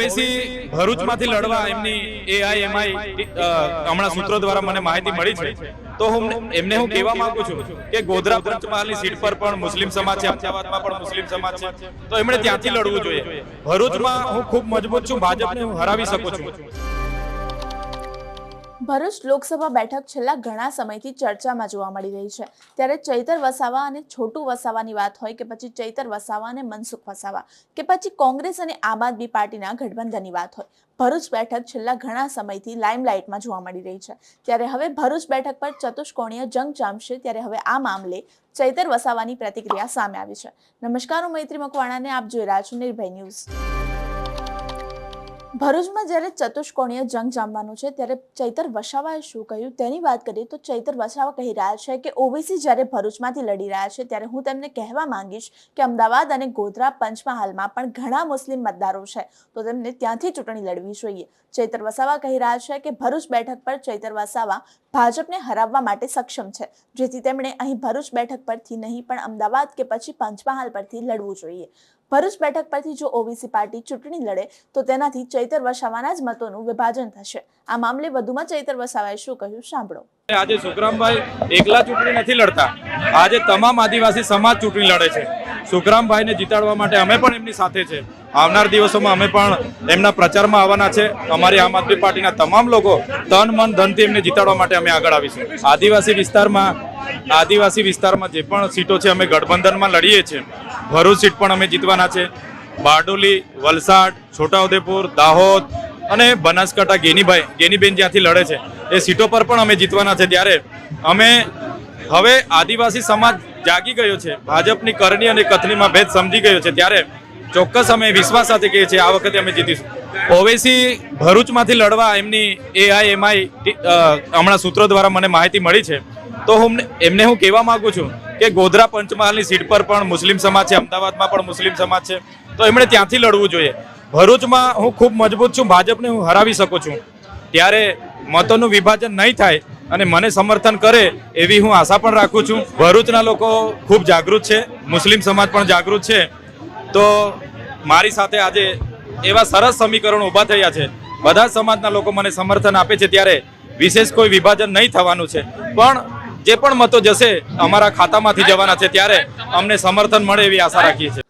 ઓવેસી ભરૂચમાંથી લડવા એમની એઆઈએમઆઈ હમણાં સૂત્રો દ્વારા મને માહિતી મળી છે. તો હું એમને હું કહેવા માંગુ છું કે ગોધરા પંચમહાલની સીટ પર પણ મુસ્લિમ સમાજ છે, અમદાવાદમાં પણ મુસ્લિમ સમાજ છે, તો એમણે ત્યાંથી લડવું જોઈએ. ભરૂચમાં હું ખૂબ મજબૂત છું, ભાજપને હું હરાવી શકું છું. ભરૂચ લોકસભા બેઠક છેલ્લા ઘણા સમયથી ચર્ચામાં જોવા મળી રહી છે. ત્યારે ચૈતર વસાવા અને છોટુ વસાવાની વાત હોય કે પછી ચૈતર વસાવા અને મનસુખ વસાવા કે પછી કોંગ્રેસ અને આમ આદમી પાર્ટીના ગઠબંધનની વાત હોય. ભરૂચ બેઠક છેલ્લા ઘણા સમયથી લાઇમલાઇટમાં જોવા મળી રહી છે. ત્યારે હવે ભરૂચ બેઠક પર ચતુષ્કોણીય જંગ જામશે. ત્યારે હવે આ મામલે ચૈતર વસાવાની પ્રતિક્રિયા સામે આવી છે. નમસ્કાર, હું મૈત્રી મકવાણાને. આપ જોઈ રહ્યા છો નિર્ભય ન્યૂઝ. ભરૂચમાં જ્યારે ચતુષ્કોણીય જંગ જામવાનું છે, ત્યારે ચૈતર વસાવાએ શું કહ્યું? તેની વાત કરીએ તો ચૈતર વસાવા કહી રહ્યા છે કે ઓબીસી જ્યારે ભરૂચમાંથી લડી રહ્યા છે, ત્યારે હું તેમને કહેવા માંગીશ કે અમદાવાદ અને ગોધરા પંચમહાલમાં પણ ઘણા મુસ્લિમ મતદારો છે, તો તેમને ત્યાંથી ચૂંટણી લડવી જોઈએ. ચૈતર વસાવા કહી રહ્યા છે કે ભરૂચ બેઠક પર ચૈતર વસાવા ભાજપને હરાવવા માટે સક્ષમ છે, જેથી તેમણે અહીં ભરૂચ બેઠક પરથી નહીં, પણ અમદાવાદ કે પછી પંચમહાલ પરથી લડવું જોઈએ. ભરૂચ બેઠક પરથી જો ઓબીસી પાર્ટી ચૂંટણી લડે, તો તેનાથી ચૈતર વસાવાના જ મતોનું વિભાજન થશે. આ મામલે વધુમાં ચૈતર વસાવાએ શું કહ્યું? સાંભળો. આજે સુખરામભાઈ એકલા ચૂંટણી નથી લડતા. આજે તમામ આદિવાસી સમાજ ચૂંટણી લડે છે. સુખરામભાઈને જીતાડવા માટે અમે પણ એમની સાથે છે. આવનાર દિવસોમાં અમે પણ એમના પ્રચારમાં આવવાના છે. અમારી આમ આદમી પાર્ટીના તમામ લોકો તન, મન, ધનથી એમને જીતાડવા માટે અમે આગળ આવીશું. આદિવાસી વિસ્તારમાં આદિવાસી વિસ્તારમાં જે પણ સીટો છે, અમે ગઠબંધનમાં લડીએ છીએ. ભરૂચ સીટ પણ અમે જીતવાના છે. બારડોલી, વલસાડ, છોટાઉદેપુર, દાહોદ અને બનાસકાંઠા ગેનીભાઈ, ગેનીબેન જ્યાંથી લડે છે, એ સીટો પર પણ અમે જીતવાના છે ત્યારે અમે હવે આદિવાસી સમાજ જાગી ગયો છે, ભાજપની કરણી અને કથનીમાં ભેદ સમજી ગયો છે, ત્યારે ચોક્કસ અમે વિશ્વાસ સાથે કહીએ છીએ, આ વખતે અમે જીતીશું. ઓવેસી ભરૂચમાંથી લડવા એમની એઆઈએમઆઈ હમણાં સૂત્રો દ્વારા મને માહિતી મળી છે, તો હું એમને હું કહેવા માગું છું કે ગોધરા પંચમહાલની સીટ પર પણ મુસ્લિમ સમાજ છે, અમદાવાદમાં પણ મુસ્લિમ સમાજ છે તો એમણે ત્યાંથી લડવું જોઈએ. ભરૂચમાં હું ખૂબ મજબૂત છું, ભાજપને હું હરાવી શકું છું. ત્યારે મતોનું વિભાજન નહીં થાય અને મને સમર્થન કરે એવી હું આશા પણ રાખું છું. ભરૂચના લોકો ખૂબ જાગૃત છે, મુસ્લિમ સમાજ પણ જાગૃત છે. તો મારી સાથે આજે એવા સરસ સમીકરણો ઊભા થયા છે. બધા સમાજના લોકો મને સમર્થન આપે છે ત્યારે વિશેષ કોઈ વિભાજન નહીં થવાનું છે. પણ જે પણ મતો જશે, અમારા ખાતામાંથી જવાના છે ત્યારે અમને સમર્થન મળે એવી આશા રાખીએ છીએ.